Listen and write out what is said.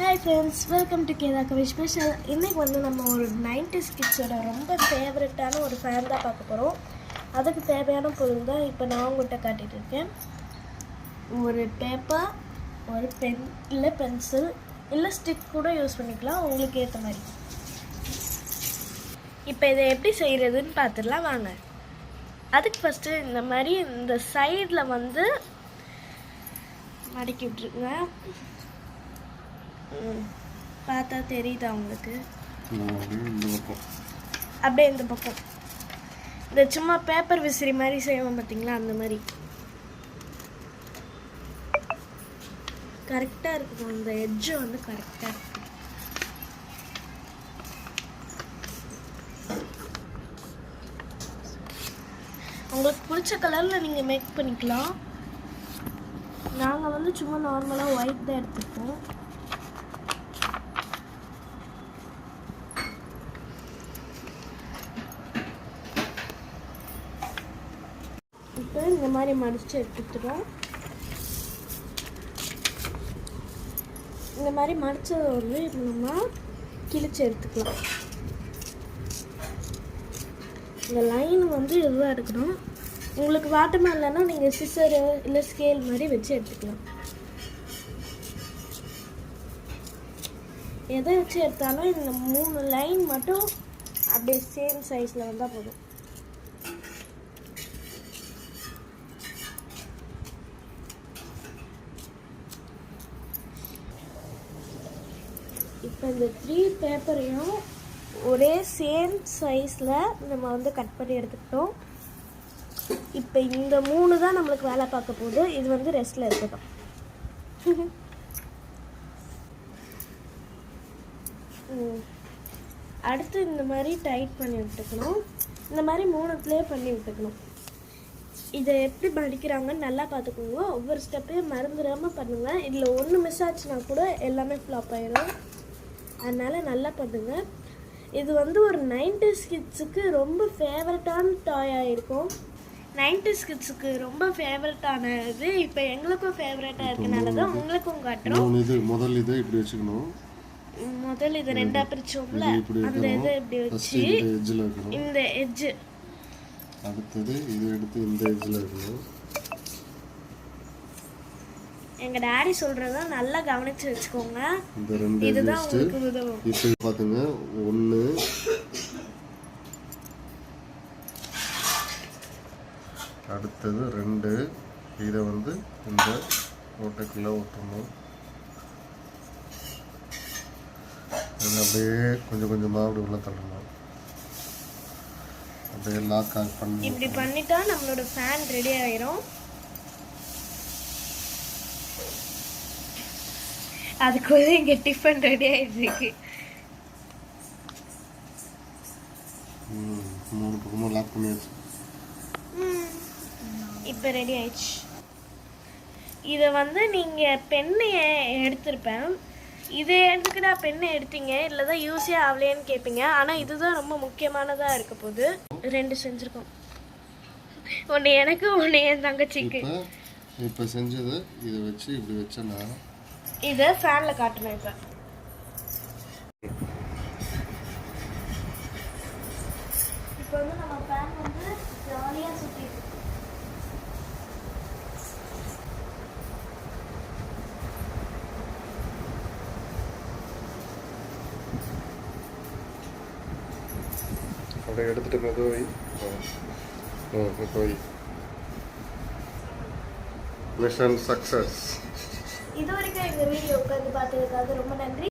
Hi friends welcome to Kedha Kavi special இன்றைக்கி வந்து நம்ம ஒரு நைன்டி கிட்ஸோட ரொம்ப ஃபேவரட்டான ஒரு ஃபேன் தான் பார்க்க போகிறோம் அதுக்கு தேவையான பொருள் தான் இப்போ நான் உங்கள்கிட்ட காட்டிகிட்டு இருக்கேன். ஒரு பேப்பர் ஒரு பென் இல்லை பென்சில் இல்லை ஸ்டிக் கூட யூஸ் பண்ணிக்கலாம். உங்களுக்கு ஏற்ற மாதிரி. இப்போ இதை எப்படி செய்கிறதுன்னு பார்த்துடலாம் வாங்க. அதுக்கு ஃபஸ்ட்டு இந்த மாதிரி இந்த சைடில் வந்து மடக்கி விட்ருங்க பார்த்தா தெரியுதா பக்கம். அப்படியே இந்த பக்கம். இந்த சும்மா பேப்பர் விசிறி மாதிரி செய்வோம் பார்த்தீங்களா? அந்த மாதிரி. கரெக்டாக இருக்கும். அந்த எட்ஜு வந்து கரெக்டாக இருக்கும். உங்களுக்கு பிடிச்ச கலரில் நீங்கள் மேக் பண்ணிக்கலாம். நாங்கள் வந்து சும்மா நார்மலாக ஒயிட் தான் எடுத்துப்போம். இப்போ இந்த மாதிரி மடித்து எடுத்துக்கிறோம் இந்த மாதிரி மடித்தது வந்து நம்ம கிழிச்சு எடுத்துக்கலாம். இந்த லைன் வந்து இதுவாக எடுக்கணும். உங்களுக்கு வாட்டமாக இல்லைன்னா நீங்கள் சிசரு இல்லை ஸ்கேல் மாதிரி வச்சு எடுத்துக்கலாம். எதை வச்சு எடுத்தாலும் இந்த மூணு லைன் மட்டும் அப்படியே சேம் சைஸில் வந்தால் போதும். இப்போ இந்த த்ரீ பேப்பரையும் ஒரே சேம் சைஸில் நம்ம வந்து கட் பண்ணி எடுத்துக்கிட்டோம். இப்போ இந்த மூணு தான் நம்மளுக்கு வேலை பார்க்க போகுது. இது வந்து ரெஸ்ட்டில் இருக்கட்டும். ம். அடுத்து இந்த மாதிரி டைட் பண்ணி விட்டுக்கணும். இந்த மாதிரி மூணுத்துலேயே பண்ணி விட்டுக்கணும். இதை எப்படி மடிக்கிறாங்கன்னு நல்லா பார்த்துக்கோங்க. ஒவ்வொரு ஸ்டெப்பையும் மறந்துடாமல் பண்ணுங்கள் இதில் ஒன்று மிஸ் ஆச்சுன்னா கூட எல்லாமே ஃப்ளாப் ஆயிடும் அதனால் நல்லா பண்ணுங்க இது வந்து ஒரு நைன்டிஸ் கிட்ஸுக்கு ரொம்ப ஃபேவரட்டான டாயாக இருக்கும். நைன்டிஸ் கிட்ஸுக்கு ரொம்ப ஃபேவரட்டான இது இப்போ எங்களுக்கும் ஃபேவரட்டாக இருக்கனால தான் உங்களுக்கும் காட்டுறோம். இது முதல் இதை இப்படி வச்சுக்கணும். முதல் இது ரெண்டா பிரிச்சோம்ல அந்த இதை இப்படி வச்சு இந்த எட்ஜு அடுத்தது இது எடுத்து இந்த எட்ஜில் வைக்கணும் எங்கள் டாடி சொல்கிறத நல்லா கவனித்து வச்சுக்கோங்க. இந்த ரெண்டு இதுதான் உங்களுக்கு உதவும். இப்போ பார்த்துங்க ஒன்று அடுத்தது ரெண்டு. இதை வந்து இந்த ஓட்டைக்குள்ளே ஊற்றணும் இது அப்படியே கொஞ்சம் கொஞ்சமாக அப்படி உள்ள தள்ளணும். அப்படியே லாக் ஆஃப் பண்ணி இப்படி பண்ணிட்டா நம்மளோட ஃபேன் ரெடி ஆயிரும். அதுக்குள்ள இங்க டிஃபன் ரெடி ஆயிடுச்சு. மூணு பக்கமும் லாக் பண்ணியாச்சு. இப்போ ரெடி ஆயிடுச்சு. இதை வந்து நீங்கள் பெண்ணை எடுத்திருப்பேன். இதை எதுக்குடா பெண்ணை எடுத்தீங்க? இல்லை தான் யூஸே ஆகலையேன்னு கேட்பீங்க. ஆனால் இதுதான் ரொம்ப முக்கியமானதாக இருக்க போகுது. ரெண்டு செஞ்சுருக்கோம். ஒன்று எனக்கு ஒன்று என் தங்கச்சிக்கு. இப்போ இப்போ செஞ்சது இதை வச்சு இப்படி வச்சேன்னா இதை ஃபேனில் காட்டணும் இப்போ. இப்போ வந்து நம்ம ஃபேன் வந்து ஜாலியாக சுற்றிட்டு அப்படியே எடுத்துட்டு மெதுவை போய் மிஷன் சக்ஸஸ் இது வரைக்கும் எங்கள் வீடியோ உட்காந்து பார்த்ததுக்காக ரொம்ப நன்றி.